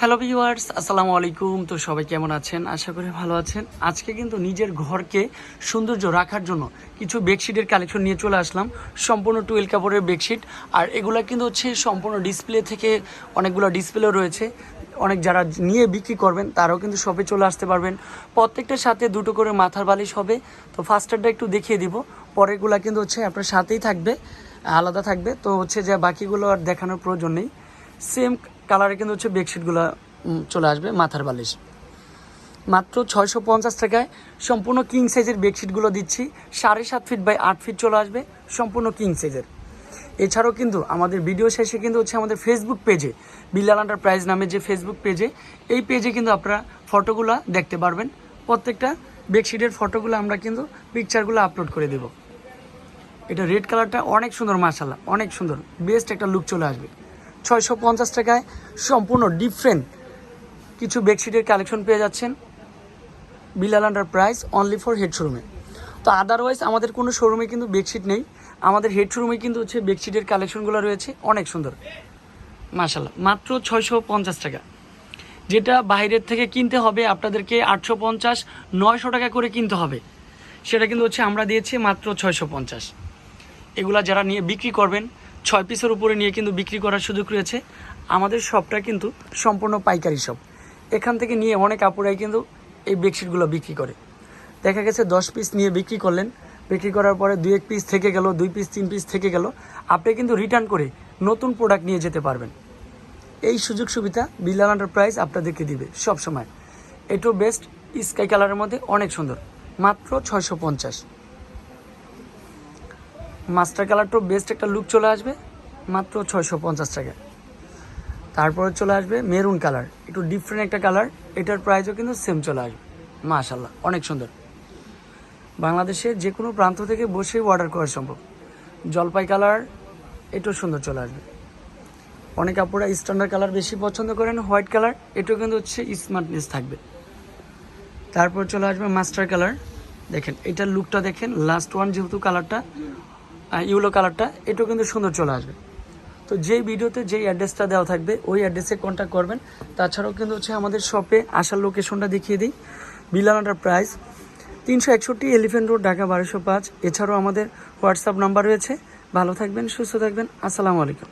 Hello viewers আসসালামু আলাইকুম তো সবাই কেমন আছেন? আশা করি ভালো আছেন। আজকে কিন্তু নিজের ঘরকে সৌন্দর্য রাখার জন্য কিছু বেডশিটের কালেকশন নিয়ে চলে আসলাম। সম্পূর্ণ টুয়েল কাপড়ের বেডশিট আর এগুলা কিন্তু হচ্ছে সম্পূর্ণ ডিসপ্লে থেকে অনেকগুলো ডিসপ্লে রয়েছে। অনেক যারা নিয়ে বিক্রি করবেন, তারাও কিন্তু শপে চলে আসতে পারবেন। প্রত্যেকটার সাথে দুটো করে মাথার বালিশ হবে। তো ফার্স্টারটা একটু দেখিয়ে দিব। পরেরগুলা কিন্তু হচ্ছে আপনার সাথেই থাকবে, আলাদা থাকবে। তো হচ্ছে যে বাকিগুলো আর দেখানোর প্রয়োজন নেই। সেম কালারে কিন্তু হচ্ছে বেডশিটগুলো চলে আসবে, মাথার বালিশ। মাত্র ছয়শো পঞ্চাশ টাকায় সম্পূর্ণ কিং সাইজের বেডশিটগুলো দিচ্ছি। সাড়ে সাত ফিট বাই আট ফিট চলে আসবে সম্পূর্ণ কিং সাইজের এছাড়াও কিন্তু আমাদের ভিডিও শেষে কিন্তু হচ্ছে আমাদের ফেসবুক পেজে বিল্লাল প্রাইজ নামে যে ফেসবুক পেজে এই পেজে কিন্তু আপনারা ফটোগুলো দেখতে পারবেন। প্রত্যেকটা বেডশিটের ফটোগুলো আমরা কিন্তু পিকচারগুলো আপলোড করে দেব। এটা রেড কালারটা অনেক সুন্দর মাশাল্লাহ অনেক সুন্দর বেস্ট একটা লুক চলে আসবে। ছয়শো পঞ্চাশ টাকায় সম্পূর্ণ ডিফারেন্ট কিছু বেডশিটের কালেকশন পেয়ে যাচ্ছেন। Bilal under price only for head শোরুমে তো আদারওয়াইজ আমাদের কোনো শোরুমে কিন্তু বেডশিট নেই। আমাদের হেড শোরুমে কিন্তু হচ্ছে বেডশিটের কালেকশনগুলো রয়েছে, অনেক সুন্দর। মাশাল্লাহ মাত্র ছয়শো পঞ্চাশ টাকা। যেটা বাইরের থেকে কিনতে হবে, আপনাদেরকে আটশো পঞ্চাশ, নয়শো টাকা করে কিনতে হবে। সেটা কিন্তু হচ্ছে আমরা দিয়েছি মাত্র ছয়শো পঞ্চাশ। এগুলা যারা নিয়ে বিক্রি করবেন ছয় পিসের উপরে নিয়ে কিন্তু বিক্রি করার সুযোগ রয়েছে। আমাদের শপটা কিন্তু সম্পূর্ণ পাইকারি শপ এখান থেকে নিয়ে অনেক আপুরাই কিন্তু এই বেডশিটগুলো বিক্রি করে। দেখা গেছে দশ পিস নিয়ে বিক্রি করলেন। বিক্রি করার পরে দুই এক পিস থেকে গেল, দুই পিস তিন পিস থেকে গেল। আপনি কিন্তু রিটার্ন করে নতুন প্রোডাক্ট নিয়ে যেতে পারবেন। এই সুযোগ সুবিধা বিল্লাল এন্টারপ্রাইজ আপনাদেরকে দিবে সব সময় এটাও বেস্ট স্কাই কালারের মধ্যে অনেক সুন্দর। মাত্র ছয়শো পঞ্চাশ। মাস্টার কালারটাও বেস্ট একটা লুক চলে আসবে, মাত্র ছয়শো পঞ্চাশ টাকা। তারপরে চলে আসবে মেরুন কালার একটু ডিফারেন্ট একটা কালার এটার প্রাইসও কিন্তু সেম চলে আসবে। মাশাল্লাহ অনেক সুন্দর। বাংলাদেশের যে কোনো প্রান্ত থেকে বসেই অর্ডার করা সম্ভব। জলপাই কালার এটাও সুন্দর চলে আসবে। অনেক আপুরা স্ট্যান্ডার্ড কালার বেশি পছন্দ করেন হোয়াইট কালার এটাও কিন্তু হচ্ছে স্মার্টনেস থাকবে। তারপর চলে আসবে মাস্টার কালার দেখেন, এটার লুকটা দেখেন লাস্ট ওয়ান যেহেতু কালারটা ইউলো কালারটা, এটাও কিন্তু সুন্দর চলে আসবে। তো যেই ভিডিওতে যেই অ্যাড্রেসটা দেওয়া থাকবে, ওই অ্যাড্রেসে কন্ট্যাক্ট করবেন। তাছাড়াও কিন্তু হচ্ছে আমাদের শপে আসার লোকেশনটা দেখিয়ে দিই। বিলানাটার প্রাইস তিনশো একষট্টি এলিফেন্ট রোড ঢাকা বারোশো পাঁচ। এছাড়াও আমাদের হোয়াটসঅ্যাপ নাম্বার রয়েছে। ভালো থাকবেন, সুস্থ থাকবেন। আসসালামু আলাইকুম।